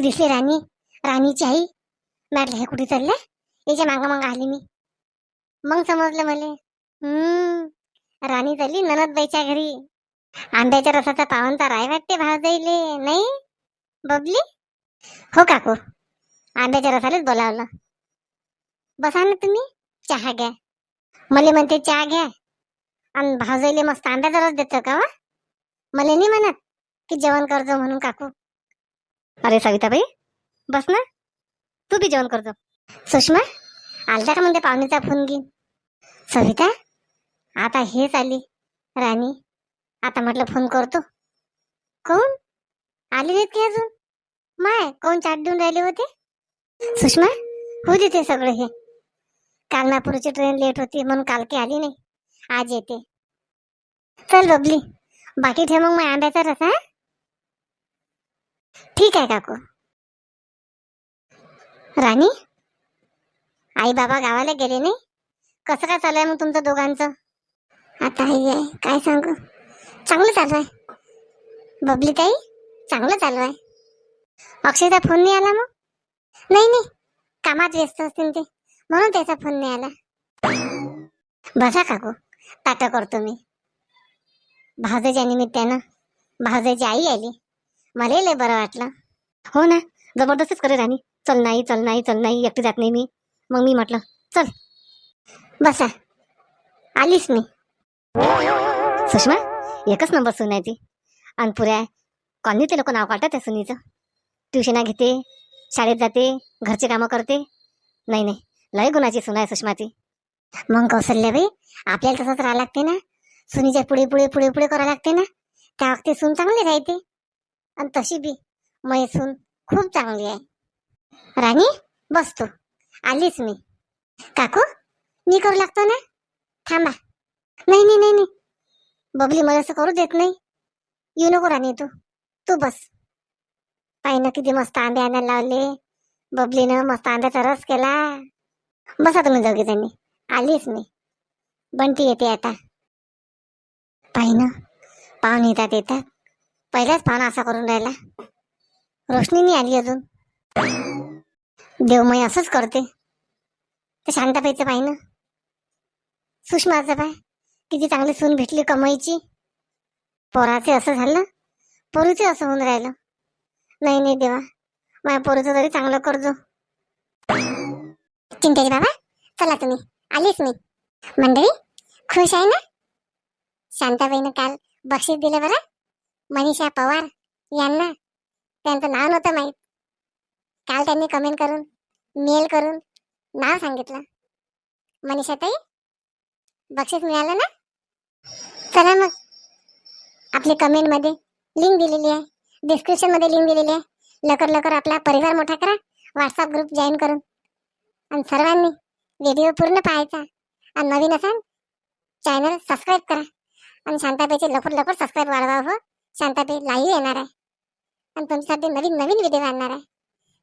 मला दिसली राणी राणीची आई. म्हटलं हे कुठे चालले याच्या मागं मागं आली मी. मग समजलं मले. हम्म राणी चालली ननदबाईच्या घरी. आंब्याच्या रसाचा पावनतार आहे वाटते भाजायले नाही? बबली? हो काकू. आंब्याच्या रसालाच बोलावलं. बसा ना तुम्ही चहा घ्या. मले म्हणते चहा घ्या. आणि भाजायले मस्त आंब्याचा रस देतो का वा? मला नाही म्हणत की जेवण करजो म्हणून काकू. अरे सविताबाई बस ना. तू बी जेवण करतो. सुषमा आलता का म्हणते पाहुणीचा फोन घेईन सविता आता हेच आली. राणी आता म्हटलं फोन करतो. कोण? आली नाहीत की अजून? माय कोण चाट देऊन राहिले होते? सुषमा हो देते सगळं हे. काल नागपूरची ट्रेन लेट होती म्हणून काल की आली नाही. आज येते. चल बबली बाकी ठेव मग मग आंब्याचा रस हा? ठीक आहे काकू. राणी आई बाबा गावाला गेले नाही? कसं काय चालू आहे मग तुमचं दोघांचं? आता आई आहे. काय सांगू? चांगलं चालू आहे बबली ताई चांगलं चालू आहे अक्षयचा फोन नाही आला मग? नाही नाही. कामात व्यस्त असतील ते. म्हणून त्याचा फोन नाही आला. बसा काकू. ताटं करतो मी. भावजाच्या निमित्तानं. भावजाची आई आली. मला लय बरं वाटलं. हो ना जबरदस्तच करे राणी. चल नाही चल नाही चल नाही एकटी जात नाही मी. मग मी म्हटलं चल. बसा. आलीस मी. सुषमा एकच नंबर सून आहे ती. आणि पुऱ्या कॉलनी ते लोक नाव काढतात त्या सुनीचं. ट्युशना घेते शाळेत जाते घरचे कामं करते. नाही नाही लय गुणाची सुना आहे सुषमा ती. मग कौशल्याबाई आपल्याला तसंच राहावं लागते ना. सुनीच्या पुढे पुढे पुढे पुढे करावं लागते ना. त्या वक्ती सून चांगली राहते. आणि तशी बी मैसून खूप चांगली आहे. राणी बसतो आलीच मी. काकू मी करू लागतो ना? थांबा. नाही नाही नाही नाही. बबली मला असं करू देत नाही. येऊ नको राणी तू. तू बस. पाहिनं किती मस्त आंबे आणायला लावले. बबलीनं मस्त आंब्याचा रस केला. बसा तुम्ही दोघे त्यांनी आलीच मी. बंटी येते आता. पाहिनं पाहुणे येतात येतात. पहिलाच पाहुणा असा करून राहिला. रोशनी नाही आली अजून. देवमय असंच करते. ते शांताबाईचं पाहिनं सुषमाचं पाय किती चांगली सून भेटली कमाईची. पोराचे असं झालं पोरीचे असं होऊन राहिलं. नाही नाही देवा. माझ्या पोरीचं तरी चांगलं करजो चिंतेचे बाबा चला तुम्ही. आलीच मी. मंडळी खुश आहे ना? शांताबाईनं काल बक्षीस दिलं बरं? मनीषा पवार यांना त्यांचं नाव नव्हतं माहीत. काल त्यांनी कमेंट करून मेल करून नाव सांगितलं. मनीषा ताई बक्षीस मिळालं ना? चला मग. आपली कमेंटमध्ये लिंक दिलेली आहे. डिस्क्रिप्शनमध्ये लिंक दिलेली आहे. लवकर लवकर आपला परिवार मोठा करा. व्हॉट्सअप ग्रुप जॉईन करून. आणि सर्वांनी व्हिडिओ पूर्ण पाहायचा. आणि नवीन असाल चॅनल सबस्क्राईब करा. आणि शांताबाईचे लवकर लवकर सबस्क्राईब वाढवा हो. शांताबाई लाईव्ह येणार आहे. आणि तुमच्यासाठी नवीन नवीन व्हिडिओ आणणार आहे.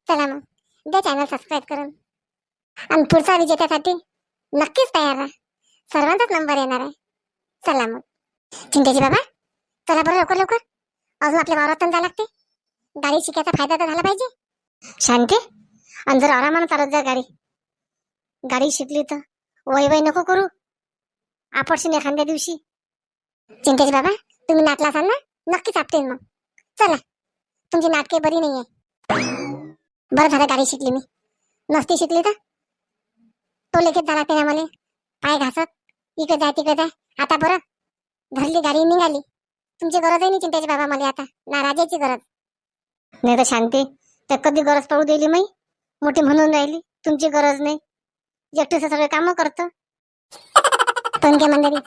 चला मग द्या चॅनल सबस्क्राईब करून. आणि पुढचा विजेत्यासाठी नक्कीच तयार राहा. सर्वांचाच नंबर येणार आहे. चला मग. चिंतेजी बाबा चला बरं लवकर लवकर. अजून आपल्या वावरात जायला लागते. गाडी शिकायचा फायदा तर झाला पाहिजे. शांती आणि जर आरामानं चालत जा गाडी. गाडी शिकली तर वय वय नको करू. आपडशीन एखाद्या दिवशी. चिंतेजी बाबा तुम्ही नाटला असाल ना नक्कीच आपटेन मग. चला. तुमची नाटके बरी नाहीये. बरं झालं गाडी शिकली मी. नसती शिकली तर? तो लेखीत झाला ते मला पाय घासत. इकडे जाय तिकडे जाय. आता बरं. धरली गाडी निघाली. तुमची गरज आहे नाही चिंताची बाबा मला आता. ना राजाची गरज. नाही तर शांती. तर कधी गरज पडू दिली मी मोठी म्हणून राहिली. तुमची गरज नाही. एकटीचं सगळे कामं करतं. पण काय मंडळी.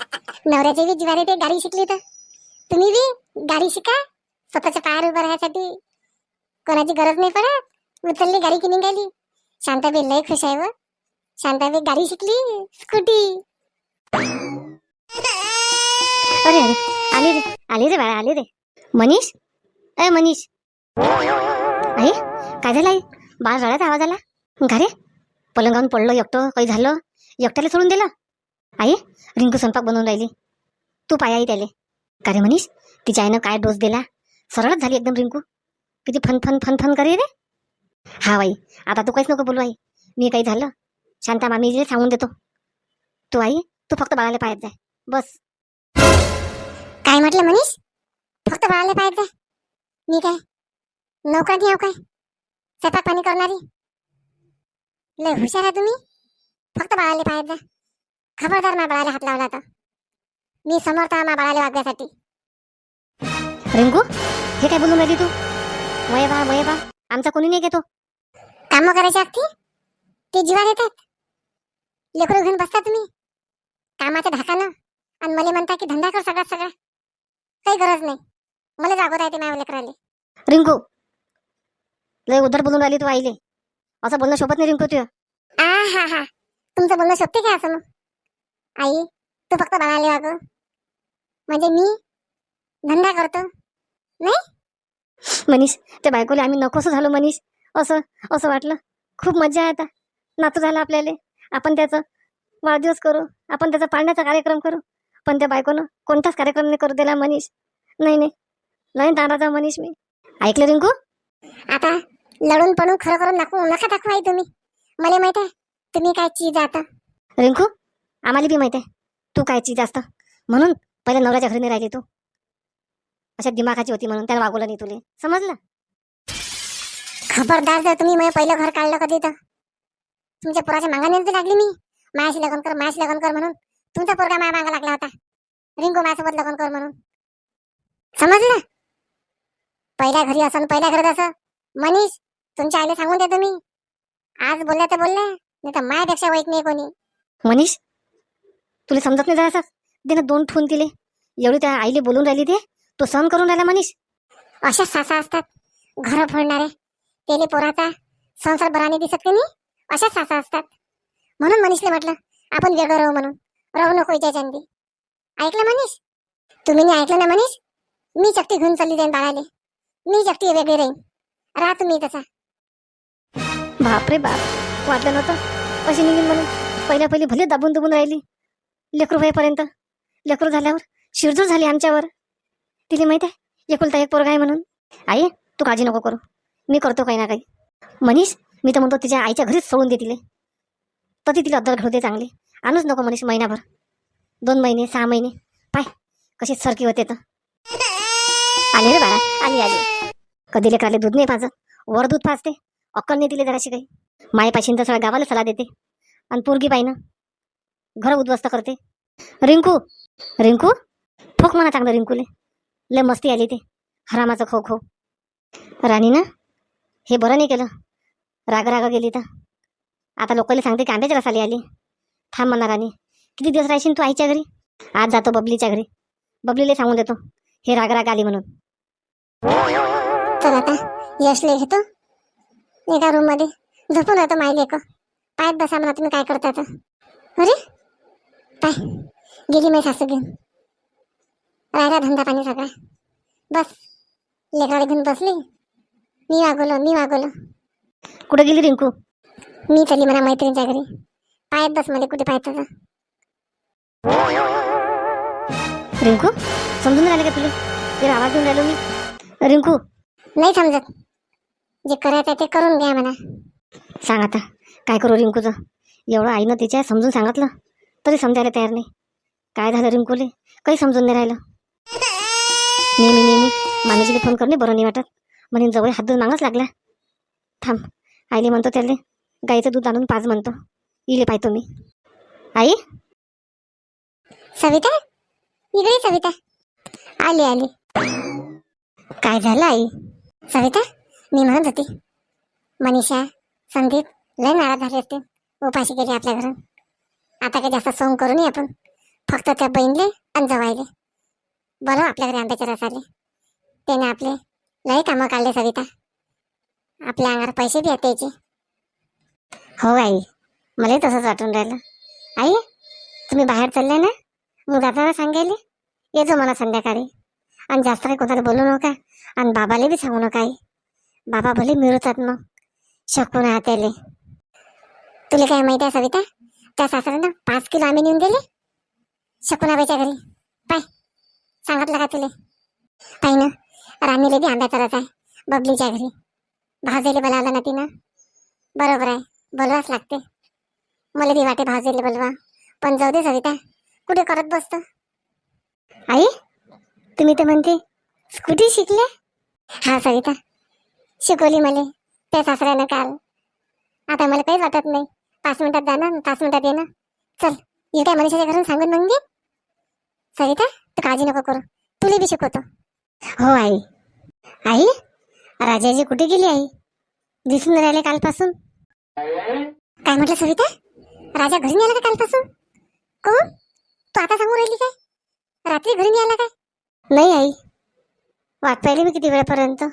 नवऱ्याची बी जिवारी ते गाडी शिकली तर. तुम्ही बी? गाडी शिका. स्वतःच्या पायावर उभं राहण्यासाठी कोणाची गरज नाही पडत. उचलली गाडी की निघाली. शांताबाई लय खुश आहे व. शांताबाई गाडी शिकली. स्कूटी. अरे अरे आली रे आली रे बाळा आली रे. मनीष? अय मनीष. आई काय झालं आई बाळ रडायचा आवाज आला. का रे. पलंगावून पडलो एकटो काही झालं. एकट्याला सोडून दिलं. आई रिंकू स्वयंपाक बनवून राहिली. तू पाय आई त्याले. का रे मनीष? तिच्या आईनं काय डोस दिला? सरळच झाली एकदम रिंकू. किती फन फन फन फन करे रे. हा बाई आता तू काहीच नको बोलू आई. मी काही झालं. शांता मामीला सांगून देतो. तू आई तू फक्त बाळाला पाहत जाय बस. काय म्हटलं मनीष? फक्त बाळाला पाहायचं मी काय? नौका आहो काय? स्वयंपाक पाणी करणारी? लय हुशार आहे तुम्ही. फक्त बाळाला पाहायचं खबरदार मा बाळाला हात लावला तर. मी समर्थ मा बाळाला वागण्यासाठी. रिंकू हे काय बोलून राहिली तू? वय बा वय बा आमचा कोणी नाही घेतो. कामं करायची असती ते जीवा देतात लेकरं घेऊन बसता तुम्ही. कामाच्या धाकानं आणि मला म्हणता की धंदा कर सगळ्यात सगळा. काही गरज नाही. मला जागो राहते माझ्या लेकराले. रिंकू लय उद्धर बोलून राहिली तू आईले. असं बोलणं शोभत नाही रिंकू तुझं आ हा हा. तुमचं बोलणं शोभते काय असं मग? आई तू फक्त बाळाले वागव. म्हणजे मी धंदा करतो. मनीष त्या बायकोले आम्ही नकोसं झालो मनीष. असं असं वाटलं. खूप मजा आहे आता. नातू झाला आपल्याला. आपण त्याचं वाढदिवस करू. आपण त्याचा पाळण्याचा कार्यक्रम करू. पण त्या बायकोनं कोणताच कार्यक्रम नाही करू दिला मनीष. नाही नाही. नाही दादाचा मनीष मी. ऐकलं रिंकू? आता लढून पडून खरं करून दाखवू. नका दाखवा आई तुम्ही. मला माहीत आहे तुम्ही काय चीज आता. रिंकू आम्हाला बी माहिती आहे. तू काय चीज असतं? म्हणून पहिले नवऱ्याच्या घरी नाही राहिली तू. अशा दिमाखाची होती म्हणून त्याला वागवलं नाही तुले. समजलं? खबरदार जर तुम्ही माझं पहिलं घर काढलं कधी तर. तुमच्या पोराच्या मागाने तर लागली मी. मायाशी लग्न कर मायाशी लग्न कर म्हणून. तुमचा पोरगा माया मागा लागला होता. रिंकू माझ्यासोबत लग्न कर म्हणून. समजलं? पहिल्या घरी असं पहिल्या घरात असं. मनीष तुमच्या आईला सांगून द्या तुम्ही. आज बोलल्या तर बोलल्या नाही तर मायापेक्षा वाईट नाही कोणी. मनीष तुला समजत नाही जरासं? दे ना दोन ठेवून दिले एवढी त्या आईले बोलून राहिली ते. तो सहन करून राहिला मनीष? अशा सासा असतात. घर फोडणारे. तेले पोराचा संसार बराने दिसत की नाही? अशाच सासा असतात. म्हणून मनीषने म्हटलं आपण वेगळं राहू म्हणून. राहू नको हिच्या चंदी ऐकलं मनीष? तुम्ही नाही ऐकलं ना मनीष? मी चक्ती घेऊन चालली जाईन बाळाले. मी चक्ती वेगळी राहीन. राहा तुम्ही तसा. बापरे बाप. वाटलं नव्हतं. अशी निघीन म्हणून. पहिल्या पहिली भले दाबून दुबून राहिली. लेकरू होईपर्यंत. लेकरू झाल्यावर शिरजूर झाली आमच्यावर. तिला माहीत आहे? एकुलता एक पोरगा आहे म्हणून. आई तू काळजी नको करू. मी करतो काही ना काही. मनीष मी तर म्हणतो तिच्या आईच्या घरीच सोडून दे तिले. तर ती तिला अद्दल घडू दे चांगली. आणूच नको मनीष महिनाभर. दोन महिने सहा महिने. पाय कशी सरकी होते तर. आली रे बाळा आली आली. कधी लेकराले दूध नाही पाजत वर दूध पाजते. अक्कल नाही दिले जराशी काही. मायपाशीन तर सगळ्या गावाला सला देते. आणि पोरगी पाहिनं घर उद्ध्वस्त करते. रिंकू रिंकू? ठोक म्हणा चांगलं रिंकूले. लय मस्ती आली ते. हरामाचं खो खो राणी ना हे बरं नाही केलं. राग राग गेली तर. आता लोकांना सांगते कांद्याच्या रसाली आली. थांब म्हणा राणी. किती दिवस राहशील तू आईच्या घरी? आज जातो बबलीच्या घरी. बबलीला सांगून देतो. हे राग राग आली म्हणून. तर आता यशले घेतो. एका रूममध्ये. झोपून राहतो माई लेक पायात बसा म्हणा तुम्ही काय करता तर. अरे पाय. गेली मी सासू घेऊन. राहिला धंदा पाणी सगळा. बस. लेकराला घेऊन बसली. मी वागवलं मी वागवलं. कुठे गेली रिंकू? मी चालली म्हणा मैत्रिणीच्या घरी. पायात बसमध्ये कुठे पाहत रिंकू समजून राहिले का तुला? तिला आवाज देऊन राहिलो मी. रिंकू. नाही समजत. जे करायचं ते करून घ्या म्हणा. सांग आता काय करू रिंकूचं? एवढं आईनं तिच्या समजून सांगितलं तरी समजायला तयार नाही. काय झालं रिंकूले? काही समजून नाही राहिलं. नेहमी नेहमी मानेजीला फोन करणे बरं नाही वाटत. म्हणे जवळ हात धुवून मागच लागला. थांब आईले म्हणतो त्याला गाईचं दूध आणून पाच म्हणतो. इले पाहतो मी. आई? सविता? इकडे सविता. आली आली. काय झालं आई? सविता मी म्हणत होती. मनीषा संदीप लय नाराज झाले असते उपाशी गेले आपल्या घरून. आता काही जास्त सोंग करू नये आपण. फक्त त्या बहिणले आणि जवायले बरं आपल्या घरी आंब्याचे रस आले. त्याने आपले लय कामं काढले सविता. आपल्या अंगावर पैसे बी आहेत त्याचे. हो आई मलाही तसंच वाटून राहिलं. आई तुम्ही बाहेर चालले ना? मग दादाला सांगायले? ये जो मला संध्याकाळी. आणि जास्त काही कोणाला बोलू नका आणि बाबाला बी सांगू नका आई. बाबा भले मिळतात मग. शकून त्याले. तुला काय माहिती आहे सविता? त्या सासऱ्यानं पाच किलो आम्ही नेऊन दिले? शकुनाबाईच्या घरी. पाय. सांगितलं का तुले? पाय ना राणीला बी आंब्याचा रस आहे बबलीच्या घरी. भाजेले बोलावलं ना तिनं? बरोबर आहे बोलवाच लागते. मला बी वाटे भाजेले बोलवा. पण जाऊ दे सविता कुठे करत बसतो? आई तुम्ही तर म्हणते स्कूटी शिकले? हा सविता. शिकवली मला त्या सासऱ्यानं काल. आता मला काहीच वाटत नाही. पाच मिनिटात जाणं पाच मिनिटात येणं चल येऊ काय मनीषाच्या घरून सांगून मग. सविता? तू काळजी नको करू. तुला बी शिकवतो. हो आई. आई राजाजी कुठे गेली आई? दिसून राहिले कालपासून. काय म्हटलं सविता? राजा घरी नाही आला का कालपासून? कोण तू आता सांगून राहिली काय? रात्री घरी नाही आला काय? नाही आई. वाट पाहिली मी किती वेळापर्यंत.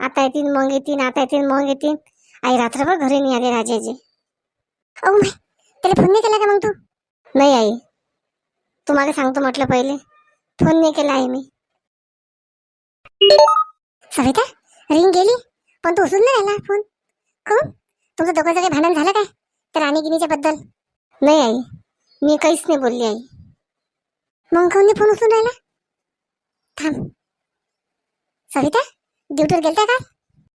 आता येतील मग येतील आता येतील मग येतील आई रात्रभर घरी नाही आले राजाजी. अहो माय त्याला फोन नाही केला का मग तू? नाही आई. तुम्हाला सांगतो म्हटलं पहिले. फोन नाही केला आहे मी. सविता रिंग गेली? पण तू उचलून नाही राहिला फोन कोण? तुमचं दोघांचं काही भांडण झालं काय? तर राणी गिनीच्या बद्दल? नाही आई मी काहीच नाही बोलली आई. मग कोण फोन उचलून राहिला? थांब. सविता ड्युटीवर गेलता का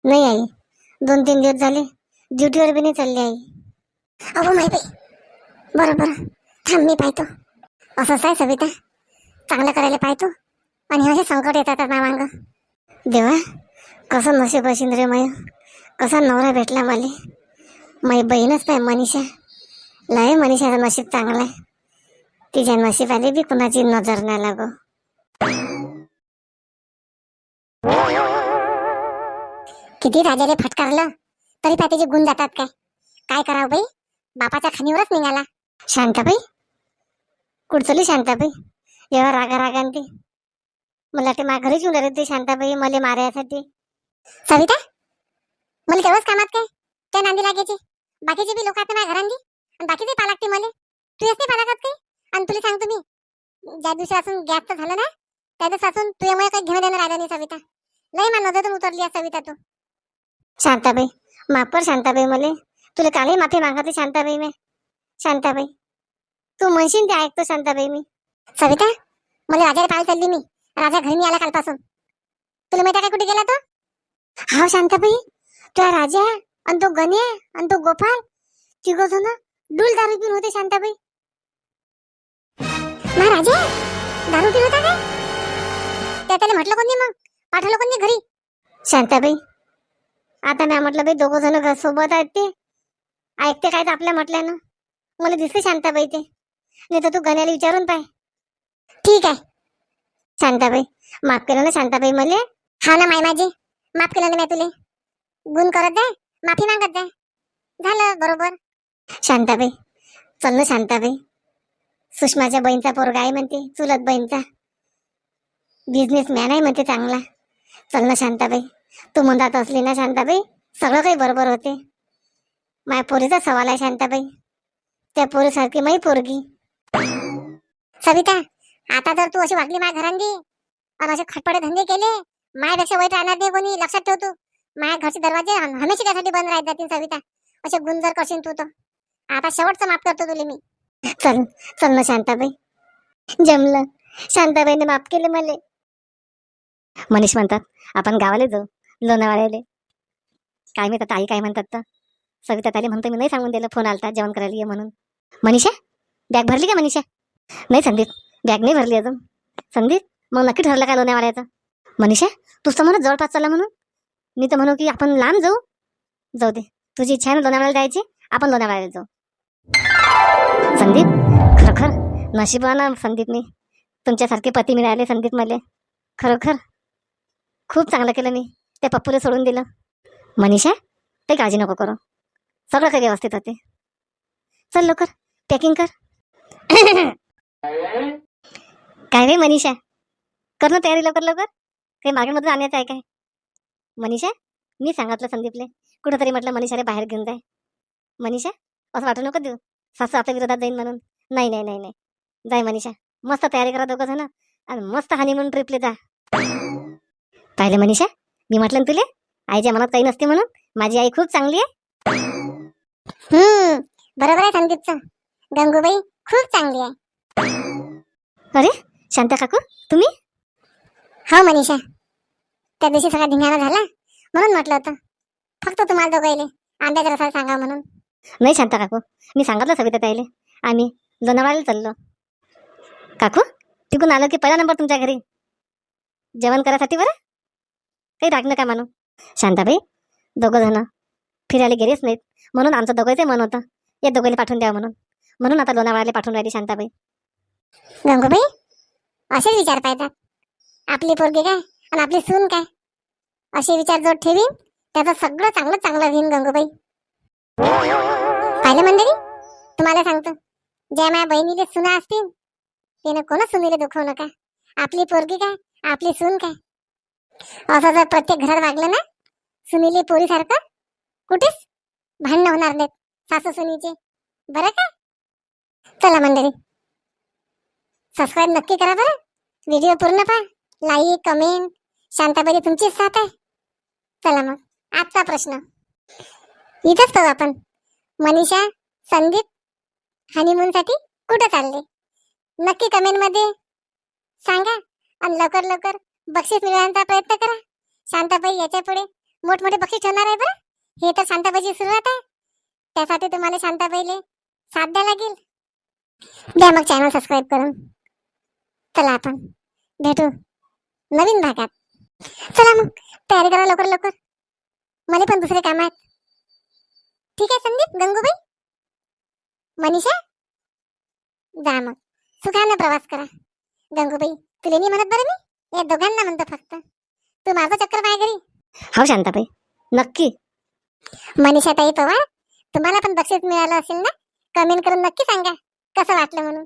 नाही आई दोन तीन दिवस झाले ड्युटीवर बी नाही चालली आई. अहो माहिती. बरं बरं. थांब मी पाहतो. असंच आहे सविता. चांगलं करायला पाहतो. आणि असे संकट येतात ना मांग देवा कसं नशीब असेल रे माय? कसा नवरा भेटला मला? माझी बहीणच नाही मनीषा. लय मनीषाचं नशीब चांगलं आहे. तिच्या नशिबाने बी कुणाची नजर नाही लागो. किती राजाले फटकारलं तरी काय त्याचे गुण जातात काय? काय करावं बाई? बापाच्या खाणीवरच निघाला. शांताबाई? कुठचली शांताबाई? एवढा रागा रागान ते मला ते मा घरीच येऊन ते शांताबाई मला मारायसाठी. सविता मला तेव्हाच कामात काय? त्या नांदी लागायची बाकीचे बी लोक आता माझ्या घरांनी. आणि बाकीचे पालागते मला. तू असते पा लागत काय? आणि तुला सांगतो मी ज्या दिवसापासून गॅसचं झालं ना त्या दिवसापासून तुझ्यामुळे काही घेऊन देणार राहिलं नाही सविता. लय मा नजरेतून उतरली आहे सविता तू. शांताबाई मापर शांताबाई मले. तुला कालही माफी मागते शांताबाई मी. शांताबाई तू म्हणशील ते ऐकतो शांताबाई मी. सविता मला राजाला पाहायला चालली मी. राजा घरी नाही आला कालपासून. तुला माहिती काय कुठे गेला तो? हा शांताबाई तो राजा आणि तो गणे आणि तो गोपाल तिघ जण डुल दारू पिऊन होते शांताबाई. महाराजा दारू पिऊन होता काय? त्या त्याला म्हटलं कोणी मग? पाठवलं कोणी घरी? शांताबाई आता मी म्हटलं बाई दोघं जण सोबत आहेत ते. ऐकते काय आपल्या म्हटल्यानं. मला दिसते शांताबाई ते. नाही तर तू गण्याला विचारून पाय. ठीक आहे. शांताबाई माफ केलं ना शांताबाई मले. हा ना माय माझी. माफ केलं ना मी तुले. गुण करत जाय माफी मागत जाय. झालं बरोबर. शांताबाई चल ना शांताबाई. सुषमाच्या बहीणचा पोरगा आहे म्हणते चुलत बहीणचा. बिझनेसमॅन आहे म्हणते चांगला. चल ना शांताबाई. तू म्हणतात असली ना शांताबाई सगळं काही बरोबर होते. माझ्या पोरीचा सवाल आहे शांताबाई. त्या पोरीसारखी माई पोरगी. सविता आता जर तू अशी वागली माझ्या घरांनी आणि असे खटपटे धंदे केले माझ्यापेक्षा वाईट राहणार नाही कोणी लक्षात ठेव तू. माझ्या घरचे दरवाजे हमेशा त्यासाठी बंद राहत जातील सविता. असे गुंजर करशील तू तर. आता शेवटचं माफ करतो तुले मी. चल चल ना शांताबाई. जमलं. शांताबाईने माफ केले मला. मनीष म्हणतात आपण गावाला जाऊ लोणावाड्याले काय मी आई काय म्हणतात तर? सविता ताली म्हणतो मी नाही सांगून दिलं फोन आलता जेवण करायला ये म्हणून. मनीषा बॅग भरली का मनीषा? नाही संदीप. बॅग नाही भरली अजून. संदीप मग नक्की ठरलं का लोणावळ्याचं मनीषा तूच तर म्हणत जवळपास चला म्हणून. मी तर म्हणू की आपण लांब जाऊ. जाऊ दे. तुझी इच्छा आहे ना लोणावळ्याला जायची? आपण लोणावळ्याला जाऊ. संदीप खरोखर नशिबानं संदीपने. तुमच्यासारखे पती मिळाले संदीप मला. खरोखर खूप चांगलं केलं मी. त्या पप्पूला सोडून दिलं. मनीषा ते काळजी नको करू. सगळं काही व्यवस्थित होते. चल लवकर. पॅकिंग कर. काय रे मनीषा? कर ना तयारी लवकर लवकर. काही मार्केटमध्ये जाण्याचं आहे काय? मनीषा मी सांगितलं संदीपले. कुठंतरी म्हटलं मनीषाला बाहेर घेऊन जाय. मनीषा असं वाटू नको देऊ. सासू आपल्या विरोधात जाईन म्हणून. नाही नाही नाही नाही. जाय मनीषा. मस्त तयारी करा दोघं जण. आणि मस्त हनीमून ट्रिपले जा. पाहिलं मनीषा? मी म्हटलं ना तुले आईच्या मनात काही नसते म्हणून. माझी आई खूप चांगली आहे. हम्म बरोबर आहे संदीपचं. गंगूबाई खूप चांगली आहे. शांता काकू तुम्ही? हो मनीषा. त्या दिवशी सगळा धिंगाणा झाला म्हणून म्हटलं होतं. फक्त तुम्हाला दोघायले आंब्याचा रसाला सांगा म्हणून. नाही शांता काकू मी सांगितलं सविता ताईले. आम्ही लोणावळ्याला चाललो. काकू तिकून आलो की पहिला नंबर तुमच्या घरी? जेवण करायसाठी बरं? काही राग नका मानू. शांताबाई दोघं जण फिरायला गेलेच नाहीत म्हणून आमचं दोघांचंही मन होतं. या दोघांना पाठवून द्या म्हणून. म्हणून आता लोणावळ्याला पाठवून राहिली शांताबाई. गंगूबाई असेच विचार पाहतात आपली पोरगी काय? आणि आपली सून काय? असे विचार जो ठेवीन त्याचं सगळं चांगलं चांगलं होईन गंगूबाई. पाहिलं मंडळी? तुम्हाला सांगतो. ज्या माझ्या बहिणीले सुना असतील त्यानं कोणा सुनीले दुखवू नका. आपली पोरगी काय? आपली सून काय? असं जर प्रत्येक घरात वागलं ना सुनीले पोरीसारखं कुठेच भांडणं होणार नाहीत सासू सुनीचे. बरं का? चला मंडळी. सबस्क्राईब नक्की करा बरं. व्हिडिओ पूर्ण पहा. लाईक कमेंट शांताबाई तुमचीच साथ आहे. चला मग आजचा प्रश्न. इथंच पाहू आपण. मनीषा संदीप हनीमूनसाठी कुठं चालले? नक्की कमेंटमध्ये सांगा आणि लवकर लवकर बक्षीस मिळवण्याचा प्रयत्न करा. शांताबाई याच्यापुढे मोठमोठे बक्षीस ठेवणार आहे बरं. हे तर शांताबाईची सुरुवात आहे. त्यासाठी तुम्हाला शांताबाईले साथ द्या लागेल. द्या मग चॅनल सबस्क्राईब करून. चला आपण. भेटू. नवीन भागात. चला मग. तयारी करा लवकर लवकर. मला पण दुसरे काम आहेत. ठीक आहे संदीप गंगूबाई? मनीषा? जा मग. सुखाने प्रवास करा. गंगूबाई तुला नाही म्हणत बरं मी? या दोघांना म्हणतो फक्त. तू माझं चक्कर पाय घरी. हो शांताबाई. नक्की. मनीषा ताई पवार तुम्हाला पण बक्षीस मिळालं असेल ना? कमेंट करून नक्की सांगा. कसं वाटलं म्हणून?